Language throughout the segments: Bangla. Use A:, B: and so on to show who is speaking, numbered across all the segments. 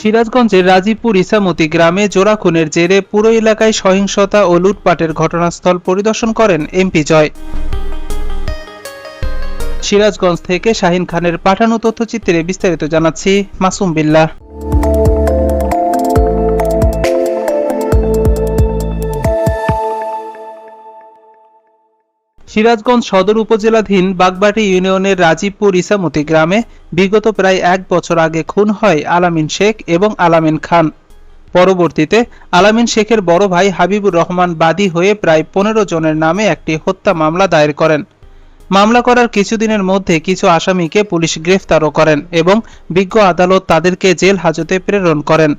A: সিরাজগঞ্জের রাজীবপুর ইসামতি গ্রামে জোড়া খুনের জেরে পুরো এলাকায় সহিংসতা ও লুটপাটের ঘটনাস্থল পরিদর্শন করেন এমপি জয়। সিরাজগঞ্জ থেকে শাহিন খানের পাঠানো তথ্যচিত্রে বিস্তারিত জানাচ্ছি মাসুম বিল্লাহ। সিরাজগঞ্জ সদর উপজেলাধীন বাগবাটি ইউনিয়নের রাজীবপুর ইসামতি গ্রামে বিগত প্রায় এক বছর আগে খুন হয় আলামিন শেখ এবং আলামিন খান। পরবর্তীতে আলামিন শেখের বড় ভাই হাবিবুর রহমান বাদী হয়ে প্রায় পনেরো জনের নামে একটি হত্যা মামলা দায়ের করেন। মামলা করার কিছুদিনের মধ্যে কিছু আসামিকে পুলিশ গ্রেফতারও করেন এবং বিজ্ঞ আদালত তাদেরকে জেল হাজতে প্রেরণ করেন।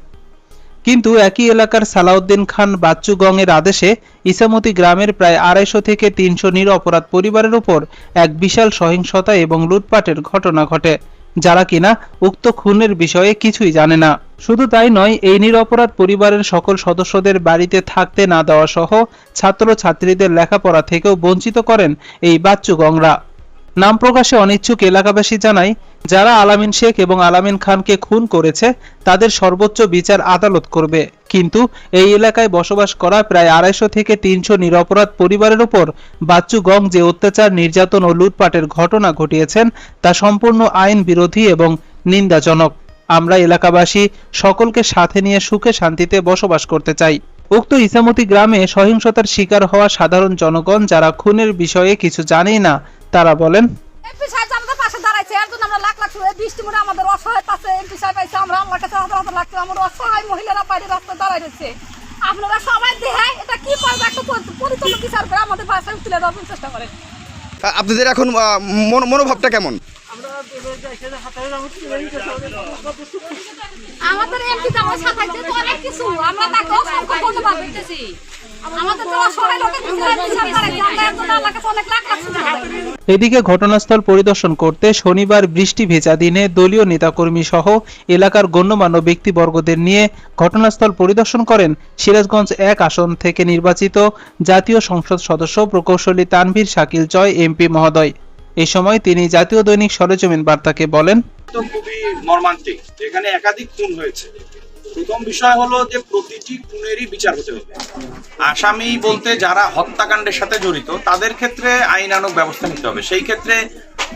A: কিন্তু একই এলাকার সালাউদ্দিন খান বাচ্চুগংয়ের আদেশে ইসামতি গ্রামের প্রায় আড়াইশো থেকে তিনশো নিরপরাধ পরিবারের উপর এক বিশাল সহিংসতা এবং লুটপাটের ঘটনা ঘটে, যারা কিনা উক্ত খুনের বিষয়ে কিছুই জানে না। শুধু তাই নয়, এই নিরপরাধ পরিবারের সকল সদস্যদের বাড়িতে থাকতে না দেওয়া সহ ছাত্র ছাত্রীদের লেখাপড়া থেকেও বঞ্চিত করেন এই বাচ্চুগংরা নাম প্রকাশে অনিচ্ছুক এলাকাবাসী জানায়, যারা আলামিন শেখ এবং আলামিন খানকে খুন করেছে, তাদের সর্বোচ্চ বিচার আদালত করবে। কিন্তু এই এলাকায় বসবাস করা প্রায় আড়াইশো থেকে তিনশো নিরপরাধ পরিবারের উপর বাচ্চু গং যে অত্যাচার, নির্যাতন ও লুটপাটের ঘটনা ঘটিয়েছেন, তা সম্পূর্ণ আইন বিরোধী এবং নিন্দাজনক। আমরা এলাকাবাসী সকলকে সাথে নিয়ে সুখে শান্তিতে বসবাস করতে চাই। উক্ত ইসামতি গ্রামে সহিংসতার শিকার হওয়া সাধারণ জনগণ যারা খুনের বিষয়ে কিছু জানেই না তারা বলেন
B: এমপি সাহেব যে আমাদের পাশে দাঁড়াইছে এর জন্য আমরা লাখ লাখ বৃষ্টি আমাদের অসহায় পাশে এমপি সাহেব আইছে আমরা আল্লাহর কাছে হাজার হাজার লাগছে আমার অসহায় মহিলারা বাইরে রাস্তায় দাঁড়াই রয়েছে। আপনারা সবাই দেখায় এটা কি পারবে একটা বিচার করে আমাদের বাসায় তুলে দেওয়ার চেষ্টা করেন?
C: আ- আপনাদের এখন মনোভাবটা কেমন?
B: আমাদের এমপি তো আমার সাথে তো অনেক কিছু। আমরা তাকে অসংখ্য ধন্যবাদ দিতেছি
A: এদিকে ঘটনাস্থল পরিদর্শন করতে শনিবার বৃষ্টি ভেজা দিনে দলীয় নেতাকর্মী সহ এলাকার গণ্যমান্য ব্যক্তিবর্গদের নিয়ে ঘটনাস্থল পরিদর্শন করেন সিরাজগঞ্জ এক আসন থেকে নির্বাচিত জাতীয় সংসদ সদস্য প্রকৌশলী তানভীর শাকিল জয় এমপি মহোদয়। এ সময় তিনি জাতীয় দৈনিক সরেজমিন বার্তাকে বলেন
D: খুবই মর্মান্তিক। এখানে একাধিক খুন হয়েছে। প্রথম বিষয় হলো যে প্রতিটি খুনেরই বিচার হতে হবে। আসামি বলতে যারা হত্যাকাণ্ডের সাথে জড়িত, তাদের ক্ষেত্রে আইনানুগ ব্যবস্থা নিতে হবে। সেই ক্ষেত্রে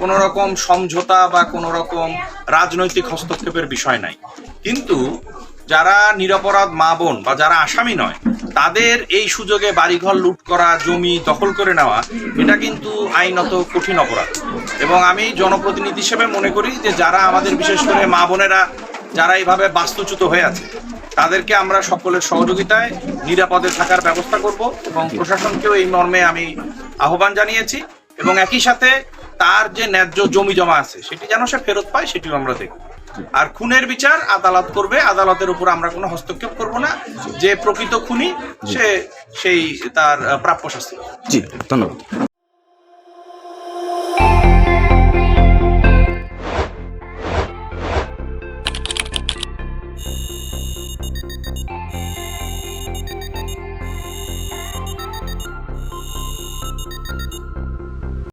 D: কোনো রকম সমঝোতা বা কোনো রকম রাজনৈতিক হস্তক্ষেপের বিষয় নাই। কিন্তু যারা নিরপরাধ মা বোন বা যারা আসামি নয় তাদের এই সুযোগে বাড়িঘর লুট করা, জমি দখল করে নেওয়া, এটা কিন্তু আইনত কঠিন অপরাধ। এবং আমি জনপ্রতিনিধি হিসেবে মনে করি যে যারা আমাদের বিশেষ করে মা বোনেরা যারা এইভাবে বাস্তুচ্যুত হয়ে আছে, তাদেরকে আমরা সকলের সহযোগিতায় নিরাপদে থাকার ব্যবস্থা করব এবং প্রশাসনকেও এই মর্মে আমি আহ্বান জানিয়েছি। এবং একই সাথে তার যে ন্যায্য জমি জমা আছে, সেটি যেন সে ফেরত পায়, সেটিও আমরা দেখব। আর খুনের বিচার আদালত করবে, আদালতের উপর আমরা কোনো হস্তক্ষেপ করব না। যে প্রকৃত খুনি, সে সেই তার প্রাপ্য শাস্তি।
C: জি, ধন্যবাদ।